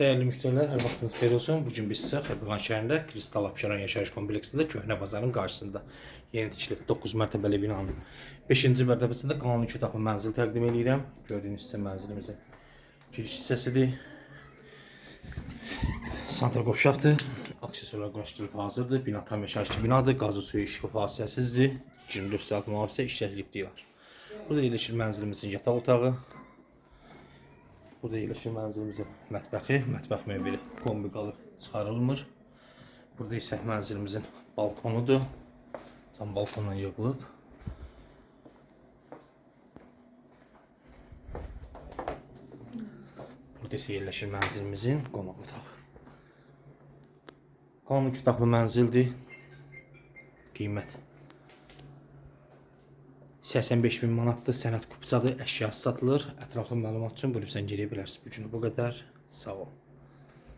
Değerli müşteriler, her vaxtınız xeyir olsun. Bugün biz sizə Xırdalan şəhərində Kristal Abşeron yaşayış kompleksində Köhnə bazarın qarşısında yeni tikilib 9 mərtəbəli binanın 5-ci mərtəbəsində qalan 2 otaqlı mənzil təqdim edirəm. Gördüyünüz sizə mənzilimizin giriş hissəsidir. Santral qovşaqdır. Aksesuarlar quraşdırılıb hazırdır. Bina tam yaşayışlı binadır. Qazı suyu işığı fasiləsizdir. 24 saat mühafizə işlək lifti var. Burada yerləşir mənzilimizin yataq otağı. Burada yerləşir mənzilimizin mətbəxi, mətbəx mebeli kombi qalıb çıxarılmır. Burada isə mənzilimizin balkonudur. Cam balkondan yığılıb. Burada isə yerləşir mənzilimizin qonaq otağı. Qalan iki otaqlı mənzildir. Qiymət 85 bin manatdır, sənət kupçadır, əşyası satılır. Ətraflı məlumat üçün buyurub sən geriyə bilərsiniz. Bu gün bu qədər. Sağ ol.